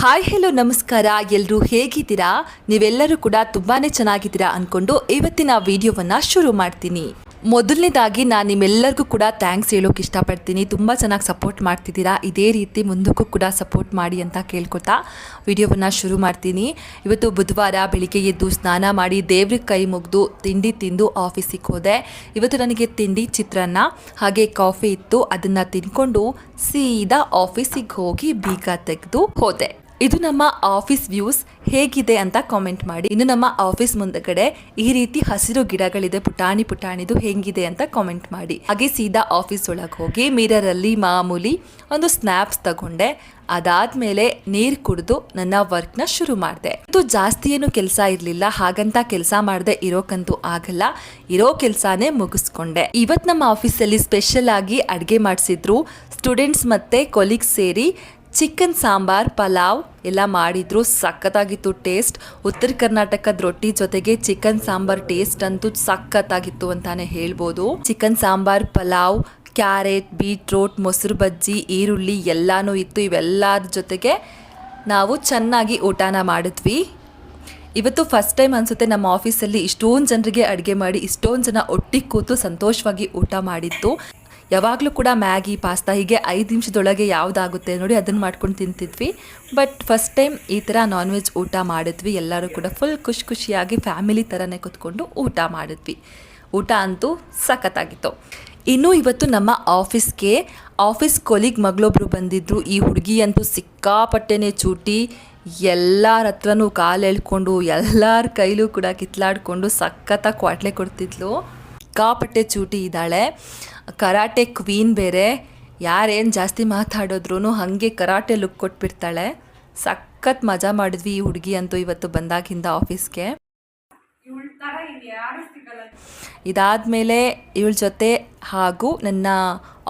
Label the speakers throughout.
Speaker 1: Hi hello ನಮಸ್ಕಾರ. ಎಲ್ಲರೂ ಹೇಗಿದ್ದೀರಾ? ನೀವೆಲ್ಲರೂ ಕೂಡ ತುಂಬಾ ಚೆನ್ನಾಗಿದ್ದೀರಾ ಅಂದ್ಕೊಂಡು ಇವತ್ತಿನ ವಿಡಿಯೋವನ್ನು ಶುರು ಮಾಡ್ತೀನಿ. ಮೊದಲನೇದಾಗಿ ನಾನು ನಿಮ್ಮೆಲ್ಲರಿಗೂ ಕೂಡ ಥ್ಯಾಂಕ್ಸ್ ಹೇಳೋಕೆ ಇಷ್ಟಪಡ್ತೀನಿ. ತುಂಬ ಚೆನ್ನಾಗಿ ಸಪೋರ್ಟ್ ಮಾಡ್ತಿದ್ದೀರಾ? ಇದೇ ರೀತಿ ಮುಂದಕ್ಕೂ ಕೂಡ ಸಪೋರ್ಟ್ ಮಾಡಿ ಅಂತ ಕೇಳ್ಕೊತಾ ವಿಡಿಯೋವನ್ನು ಶುರು ಮಾಡ್ತೀನಿ. ಇವತ್ತು ಬುಧವಾರ ಬೆಳಿಗ್ಗೆ ಎದ್ದು ಸ್ನಾನ ಮಾಡಿ ದೇವ್ರಿಗೆ ಕೈ ಮುಗಿದು ತಿಂಡಿ ತಿಂದು ಆಫೀಸಿಗೆ ಹೋದೆ. ಇವತ್ತು ನನಗೆ ತಿಂಡಿ ಚಿತ್ರಾನ್ನ, ಹಾಗೆ ಕಾಫಿ ಇತ್ತು. ಅದನ್ನು ತಿನ್ಕೊಂಡು ಸೀದಾ ಆಫೀಸಿಗೆ ಹೋಗಿ ಬೀಗ ತೆಗೆದು ಹೋದೆ. ಇದು ನಮ್ಮ ಆಫೀಸ್ ವ್ಯೂಸ್ ಹೇಗಿದೆ ಅಂತ ಕಾಮೆಂಟ್ ಮಾಡಿ. ಇನ್ನು ನಮ್ಮ ಆಫೀಸ್ ಮುಂದಗಡೆ ಈ ರೀತಿ ಹಸಿರು ಗಿಡಗಳಿದೆ, ಪುಟಾಣಿ ಪುಟಾಣಿದು ಹೆಂಗಿದೆ ಅಂತ ಕಾಮೆಂಟ್ ಮಾಡಿ. ಹಾಗೆ ಸೀದಾ ಆಫೀಸ್ ಒಳಗೆ ಹೋಗಿ ಮಿರರ್ ಅಲ್ಲಿ ಮಾಮೂಲಿ ಒಂದು ಸ್ನ್ಯಾಪ್ಸ್ ತಗೊಂಡೆ. ಅದಾದ್ಮೇಲೆ ನೀರು ಕುಡಿದು ನನ್ನ ವರ್ಕ್ನ ಶುರು ಮಾಡಿದೆ. ಇದು ಜಾಸ್ತಿ ಏನು ಕೆಲಸ ಇರಲಿಲ್ಲ, ಹಾಗಂತ ಕೆಲಸ ಮಾಡದೆ ಇರೋಕಂತೂ ಆಗಲ್ಲ. ಇರೋ ಕೆಲಸನೇ ಮುಗಿಸ್ಕೊಂಡೆ. ಇವತ್ತು ನಮ್ಮ ಆಫೀಸಲ್ಲಿ ಸ್ಪೆಷಲ್ ಆಗಿ ಅಡುಗೆ ಮಾಡಿಸಿದ್ರು ಸ್ಟೂಡೆಂಟ್ಸ್ ಮತ್ತೆ ಕೊಲೀಗ್ಸ್ ಸೇರಿ ಚಿಕನ್, ಸಾಂಬಾರ್, ಪಲಾವ್ ಎಲ್ಲ ಮಾಡಿದ್ರು ಸಖತ್ತಾಗಿತ್ತು ಟೇಸ್ಟ್. ಉತ್ತರ ಕರ್ನಾಟಕದ ರೊಟ್ಟಿ ಜೊತೆಗೆ ಚಿಕನ್, ಸಾಂಬಾರ್ ಟೇಸ್ಟ್ ಅಂತೂ ಸಖತ್ತಾಗಿತ್ತು ಅಂತಾನೆ ಹೇಳ್ಬೋದು. Chicken, sambar, pulao, carrot, beetroot, ಮೊಸರು ಬಜ್ಜಿ, ಈರುಳ್ಳಿ ಎಲ್ಲಾನು ಇತ್ತು. ಇವೆಲ್ಲದ ಜೊತೆಗೆ ನಾವು ಚೆನ್ನಾಗಿ ಊಟನ ಮಾಡಿದ್ವಿ. ಇವತ್ತು ಫಸ್ಟ್ ಟೈಮ್ ಅನಿಸುತ್ತೆ ನಮ್ಮ ಆಫೀಸಲ್ಲಿ ಇಷ್ಟೊಂದು ಜನರಿಗೆ ಅಡುಗೆ ಮಾಡಿ, ಇಷ್ಟೊಂದು ಜನ ಒಟ್ಟಿಗೆ ಕೂತು ಸಂತೋಷವಾಗಿ ಊಟ ಮಾಡಿತ್ತು ಯಾವಾಗಲೂ ಕೂಡ ಮ್ಯಾಗಿ, ಪಾಸ್ತಾ ಹೀಗೆ ಐದು ನಿಮಿಷದೊಳಗೆ ಯಾವುದಾಗುತ್ತೆ ನೋಡಿ ಅದನ್ನು ಮಾಡ್ಕೊಂಡು ತಿಂತಿದ್ವಿ. ಬಟ್ ಫಸ್ಟ್ ಟೈಮ್ ಈ ಥರ ನಾನ್ ವೆಜ್ ಊಟ ಮಾಡಿದ್ವಿ. ಎಲ್ಲರೂ ಕೂಡ ಫುಲ್ ಖುಷಿ ಖುಷಿಯಾಗಿ ಫ್ಯಾಮಿಲಿ ಥರನೇ ಕೂತ್ಕೊಂಡು ಊಟ ಮಾಡಿದ್ವಿ. ಊಟ ಅಂತೂ ಸಖತ್ತಾಗಿತ್ತು. ಇನ್ನು ಇವತ್ತು ನಮ್ಮ ಆಫೀಸ್ಗೆ ಆಫೀಸ್ ಕೊಲೀಗ್ ಮಗಳೊಬ್ರು ಬಂದಿದ್ದರು ಈ ಹುಡುಗಿ ಅಂತೂ ಸಿಕ್ಕಾಪಟ್ಟೆನೆ ಚೂಟಿ. ಎಲ್ಲರ ಹತ್ರನೂ ಕಾಲು ಎಳ್ಕೊಂಡು ಎಲ್ಲರ ಕೈಲೂ ಕೂಡ ಕಿತ್ಲಾಡಿಕೊಂಡು ಸಖತ್ತಾಗಿ ಕ್ವಾಟ್ಲೆ ಕೊಡ್ತಿದ್ಲು. ಸಿಕ್ಕಾಪಟ್ಟೆ ಚೂಟಿ ಇದ್ದಾಳೆ. ಕರಾಟೆ ಕ್ವೀನ್ ಬೇರೆ. ಯಾರೇನು ಜಾಸ್ತಿ ಮಾತಾಡಿದ್ರು ಹಾಗೆ ಕರಾಟೆ ಲುಕ್ ಕೊಟ್ಬಿಡ್ತಾಳೆ. ಸಖತ್ ಮಜಾ ಮಾಡಿದ್ವಿ ಈ ಹುಡುಗಿ ಅಂತೂ ಇವತ್ತು ಬಂದಾಗಿಂದ ಆಫೀಸ್ಗೆ. ಇದಾದಮೇಲೆ ಇವಳ ಜೊತೆ ಹಾಗೂ ನನ್ನ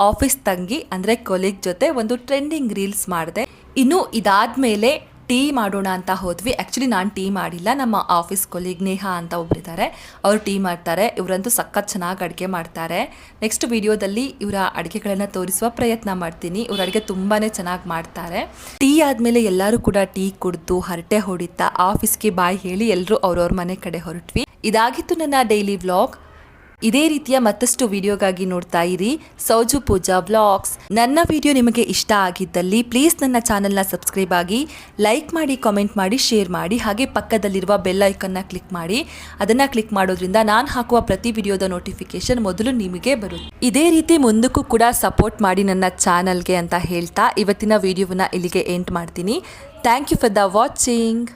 Speaker 1: ಆಫೀಸ್ ತಂಗಿ ಅಂದರೆ ಕೊಲೀಗ್ ಜೊತೆ ಒಂದು ಟ್ರೆಂಡಿಂಗ್ ರೀಲ್ಸ್ ಮಾಡಿದೆ. ಇನ್ನು ಇದಾದಮೇಲೆ ಟೀ ಮಾಡೋಣ ಅಂತ ಹೋದ್ವಿ. ಆ್ಯಕ್ಚುಲಿ ನಾನು ಟೀ ಮಾಡಿಲ್ಲ. ನಮ್ಮ ಆಫೀಸ್ ಕೊಲೀಗ್ ನೇಹಾ ಅಂತ ಒಬ್ಬರಿದ್ದಾರೆ ಅವರು ಟೀ ಮಾಡ್ತಾರೆ. ಇವರಂತೂ ಸಖತ್ ಚೆನ್ನಾಗಿ ಅಡುಗೆ ಮಾಡ್ತಾರೆ. ನೆಕ್ಸ್ಟ್ ವಿಡಿಯೋದಲ್ಲಿ ಇವರ ಅಡುಗೆಗಳನ್ನು ತೋರಿಸುವ ಪ್ರಯತ್ನ ಮಾಡ್ತೀನಿ. ಇವ್ರ ಅಡುಗೆ ತುಂಬಾ ಚೆನ್ನಾಗಿ ಮಾಡ್ತಾರೆ. ಟೀ ಆದಮೇಲೆ ಎಲ್ಲರೂ ಕೂಡ ಟೀ ಕುಡಿದು ಹರಟೆ ಹೊಡಿತಾ ಆಫೀಸ್ಗೆ ಬಾಯ್ ಹೇಳಿ ಎಲ್ಲರೂ ಅವ್ರವ್ರ ಮನೆ ಕಡೆ ಹೊರಟ್ವಿ. ಇದಾಗಿತ್ತು ನನ್ನ ಡೈಲಿ ವ್ಲಾಗ್ ಇದೇ ರೀತಿಯ ಮತ್ತಷ್ಟು ವಿಡಿಯೋಗಾಗಿ ನೋಡ್ತಾ ಇರಿ. ಸೌಜು ಪೂಜಾ ವ್ಲಾಗ್ಸ್ ನನ್ನ ವಿಡಿಯೋ ನಿಮಗೆ ಇಷ್ಟ ಆಗಿದ್ದಲ್ಲಿ ಪ್ಲೀಸ್ ನನ್ನ ಚಾನಲ್ನ ಸಬ್ಸ್ಕ್ರೈಬ್ ಆಗಿ, ಲೈಕ್ ಮಾಡಿ, ಕಾಮೆಂಟ್ ಮಾಡಿ, ಶೇರ್ ಮಾಡಿ, ಹಾಗೆ ಪಕ್ಕದಲ್ಲಿರುವ ಬೆಲ್ ಐಕನ್ನ ಕ್ಲಿಕ್ ಮಾಡಿ. ಅದನ್ನು ಕ್ಲಿಕ್ ಮಾಡೋದ್ರಿಂದ ನಾನು ಹಾಕುವ ಪ್ರತಿ ವಿಡಿಯೋದ ನೋಟಿಫಿಕೇಶನ್ ಮೊದಲು ನಿಮಗೆ ಬರುತ್ತೆ. ಇದೇ ರೀತಿ ಮುಂದಕ್ಕೂ ಕೂಡ ಸಪೋರ್ಟ್ ಮಾಡಿ ನನ್ನ ಚಾನಲ್ಗೆ ಅಂತ ಹೇಳ್ತಾ ಇವತ್ತಿನ ವಿಡಿಯೋವನ್ನು ಇಲ್ಲಿಗೆ ಎಂಟ್ ಮಾಡ್ತೀನಿ. Thank you for the watching.